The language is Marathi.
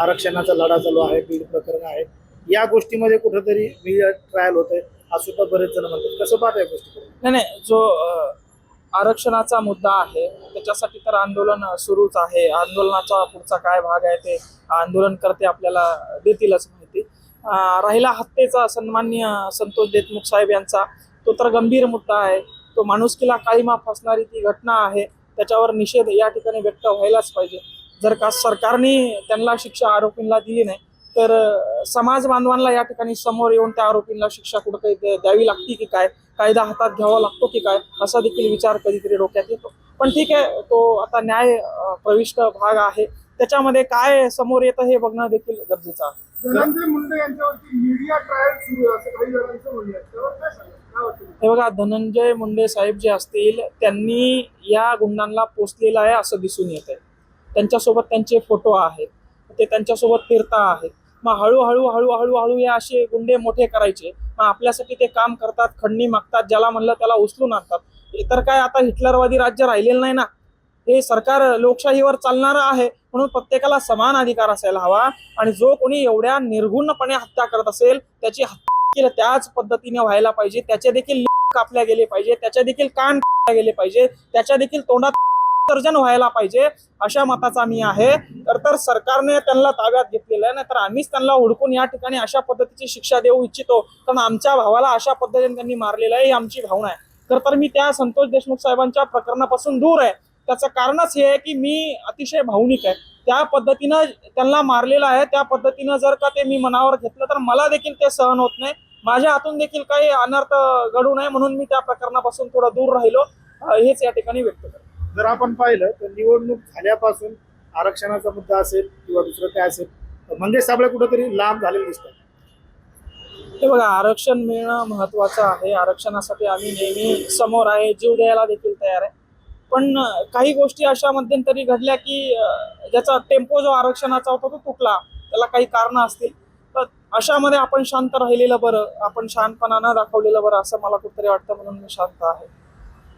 आरक्षणाचा लढा चालू आहे बीड प्रकरण आहे. या गोष्टीमध्ये कुठंतरी मीडिया ट्रायल होत आहे असं तर बरेच जण म्हणतात. कसं पाहत आहे गोष्टी नाही नाही जो आरक्षणाचा मुद्दा आहे त्याच्यासाठी तर आंदोलन सुरूच आहे. आंदोलनाचा पुढचा काय भाग आहे ते आंदोलनकर्ते आपल्याला देतीलच माहिती. राहिला हत्येचा सन्मान्य संतोष देशमुख साहेब यांचा तो तर गंभीर मुद्दा आहे. तो माणुसकीला काळीमा फसणारी ती घटना आहे त्याच्यावर निषेध या ठिकाणी व्यक्त व्हायलाच पाहिजे. जर का सरकारने त्यांना शिक्षा आरोपींना दिली नाही तर समाज बांधवांना या ठिकाणी समोर येऊन त्या आरोपींना शिक्षा कुठं द्यावी लागते की काय? कायदा हातात घ्यावा लागतो की काय? असा देखील विचार कधीतरी डोक्यात येतो. पण ठीक आहे तो आता न्याय प्रविष्ट भाग आहे. त्याच्यामध्ये काय समोर येतं हे बघणं देखील गरजेचं आहे. धनंजय मुंडे यांच्यावरती मीडिया ट्रायल सुरू आहे असं काही जणांचं म्हणणं आहे. त्यावर काय सांगा काय वाटतं हे बघा धनंजय मुंडे साहेब जे असतील त्यांनी या गुंडांना पोचलेलं आहे असं दिसून येत आहे त्यांच्यासोबत त्यांचे फोटो आहेत. ते त्यांच्यासोबत फिरता आहेत. मग हळूहळू हळूहळू हळू हे असे गुंडे मोठे करायचे. मग आपल्यासाठी ते काम करतात खंडणी मागतात ज्याला म्हणलं त्याला उचलून आणतात. इतर तर काय आता हिटलरवादी राज्य राहिलेलं नाही ना? हे सरकार लोकशाहीवर चालणारं आहे म्हणून प्रत्येकाला समान अधिकार असायला हवा. आणि जो कोणी एवढ्या निर्गुणपणे हत्या करत असेल त्याची हत्या त्याच पद्धतीने व्हायला पाहिजे. त्याचे देखील कापल्या गेले पाहिजे. त्याच्या देखील कान कापल्या गेले पाहिजे. त्याच्या देखील तोंडात सर्जन व्हायला पाहिजे अशा मताचा मी आहे. तर तर सरकारने त्यांना ताब्यात घेतलेलं आहे. नाहीतर आम्हीच त्यांना हुडकून या ठिकाणी अशा पद्धतीची शिक्षा देऊ इच्छितो. कारण आमच्या भावाला अशा पद्धतीने त्यांनी मारलेलं आहे ही आमची भावना आहे. तर तर मी त्या संतोष देशमुख साहेबांच्या प्रकरणापासून दूर आहे. त्याचं कारणच हे आहे की मी अतिशय भावनिक आहे. त्या पद्धतीनं त्यांना मारलेलं आहे. त्या पद्धतीनं जर का ते मी मनावर घेतलं तर मला देखील ते सहन होत नाही. माझ्या हातून देखील काही अनर्थ घडू नये म्हणून मी त्या प्रकरणापासून थोडं दूर राहिलो. हेच या ठिकाणी व्यक्त करतो. जर आपण पाहिलं तर निवडणूक झाल्यापासून आरक्षणाचा मुद्दा असेल किंवा दुसरं काय असेल तर मंगेश साबळे कुठंतरी लांब झालेले दिसतात. हे बघा आरक्षण मिळणं महत्वाचं आहे. आरक्षणासाठी आम्ही नेहमी समोर आहे जीव द्यायला देखील तयार आहे. पण काही गोष्टी अशा मध्यंतरी घडल्या की ज्याचा टेम्पो जो आरक्षणाचा होता तो तुटला. त्याला काही कारणं असतील. तर अशामध्ये आपण शांत राहिलेलं बरं. आपण शांतपणा न दाखवलेलं बरं असं मला कुठेतरी वाटतं म्हणून मी शांत आहे.